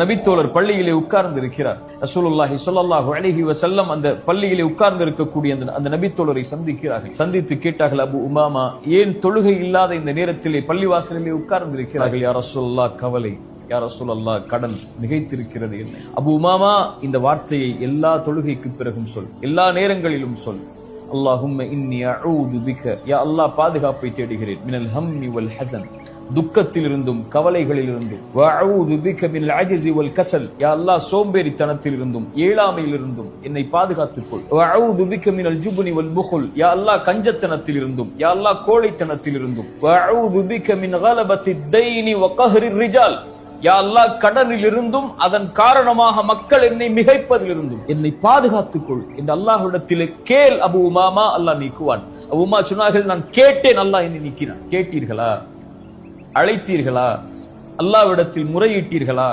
நபித்தோழர் பள்ளியிலே உட்கார்ந்து இருக்கிறார் ரசூலுல்லாஹி சொல்லல்லாஹு அலைஹி வசல்லம் அந்த பள்ளியிலே உட்கார்ந்து இருக்கக்கூடிய அந்த அந்த நபித்தோழரை சந்திக்கிறார்கள். சந்தித்து கேட்டார்கள் அபு உமாமா ஏன் தொழுகை இல்லாத இந்த நேரத்திலே பள்ளிவாசலிலே உட்கார்ந்து இருக்கிறார்கள் யார் ரசூல்லா கவலை. யார் ரசூலல்லா கடன் மிகைத்திருக்கிறது. அபு உமாமா இந்த வார்த்தையை எல்லா தொழுகைக்கு பிறகும் சொல். எல்லா நேரங்களிலும் சொல். அல்லாஹும் இன்னி யா அல்லாஹ் பாதுகாப்பை தேடுகிறேன். மினல் ஹம்மி வல் ஹசன். துக்கத்திலிருந்தும் கவலைகளிலிருந்தும். வஅஊது பிக மினல் அஜ்ஸி வல் கஸல் யா அல்லாஹ் சோம்பேறித்தனத்திலிருந்தும் ஏழாமையிலிருந்தும் என்னை பாதுகாத்துக் கொள் வஅஊது பிக மினல் ஜுப்னி வல் புகுல். யா அல்லாஹ் கஞ்சத்தனத்திலிருந்தும் யா அல்லாஹ் கோழைத்தனத்திலிருந்தும். வஅஊது பிக மின் கலபத்தி தைனி வ கஹ்ரி ரிஜால். யா அல்லாஹ் கடனில் இருந்தும் அதன் காரணமாக மக்கள் என்னை மிகைப்பதிலிருந்தும் என்னை பாதுகாத்துக் கொள் என்று அல்லாஹ்விடத்திலே கேள் அபு உமாமா அல்லாஹ் நீக்குவான். அபு உமா சொன்னார்கள் நான் கேட்டேன் அல்லாஹ் என்னை நீக்கினான். கேட்டீர்களா? அழைத்தீர்களா? அல்லாவிடத்தில் முறையிட்டீர்களா?